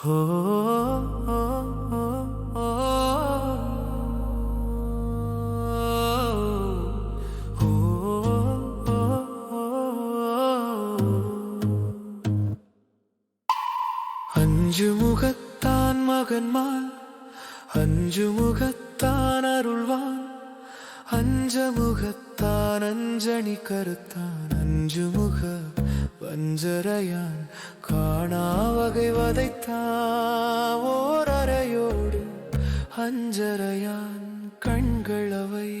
அஞ்சு முகத்தான் மகன்மான் அஞ்சு முகத்தான் அருள்வான் அஞ்ச முகத்தான் அஞ்சணி கருத்தான் அஞ்சு முக வஞ்சரையான் காணா வகை வதைத்தான் அறையோடு அஞ்சரையான் கண்களவை.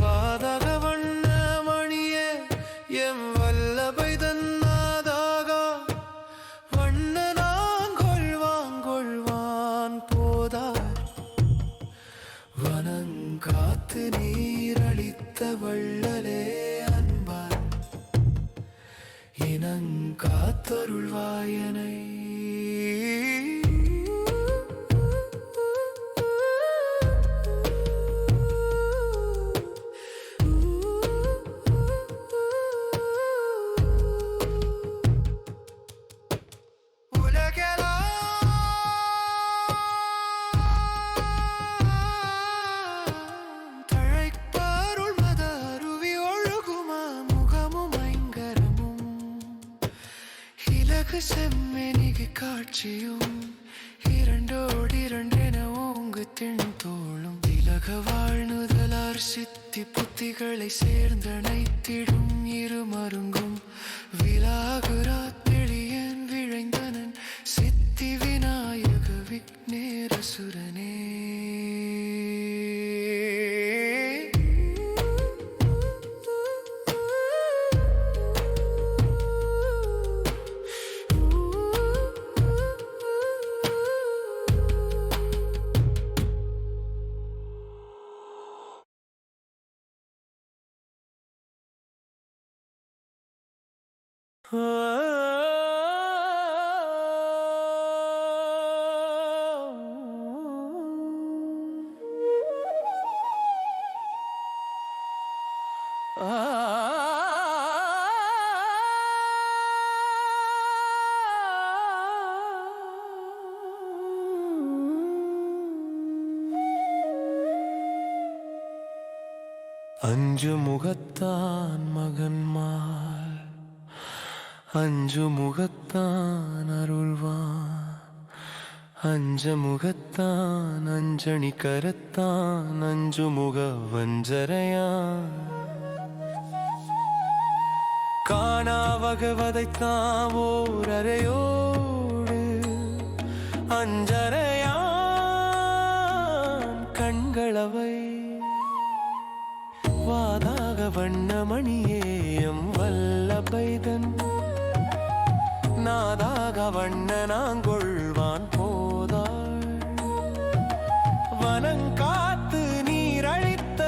வாதக வண்ண மணியே எம் வல்லபை தன்னாதாக. வண்ணனான் கொள்வான் கொள்வான் போதார். வனங்காத்து நீரளித்த வள்ளலே. நங்காத்தருள்வாயனை செம்மெனிகு காட்சியும் இரண்டோடு இரண்டென ஓங்கு தென் தோளும். இலக வாழ்நுதலார் சித்தி புத்திகளை சேர்ந்தனைத்திடும் இரு மருங்கும். விலாகுரா தெளியன் விழைந்தனன் சித்தி விநாயக விக்னேரசுரனே அஞ்சு முகத்தான் மகன்மா அஞ்சு முகத்தான் அருள்வான். அஞ்ச முகத்தான் அஞ்சணி கரத்தான் அஞ்சு முக வஞ்சரையான் காணா ஓர் அறையோடு அஞ்சரையான். கண்களவை வாதாக வண்ணமணியேயம் வல்லபைதன். நாதாக வண்ணனாங்கொள்வான் போதாள். வனங்காத்து நீரழித்த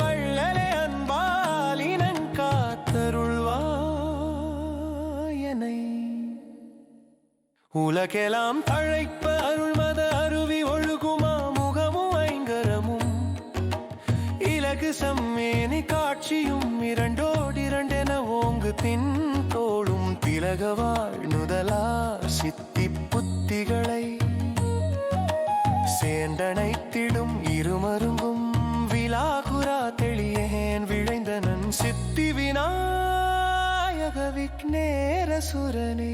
வள்ளலே அன்பால் இனங்காத்தருள்வாயனை உலகெல்லாம் தழைப்ப அருள்மத அருவி ஒழுகுமா முகமும் ஐங்கரமும். இலகு சம்மேனி காட்சியும் இரண்டோடிரண்டென ஓங்கு தின் தோ திலகவாழ் நுதலா சித்தி புத்திகளை சேண்டனைத்திடும் இருமருங்கும் விலாகுரா தெளியேன் விழைந்தனன் சித்தி விநாயக விக்னேரசுரனே.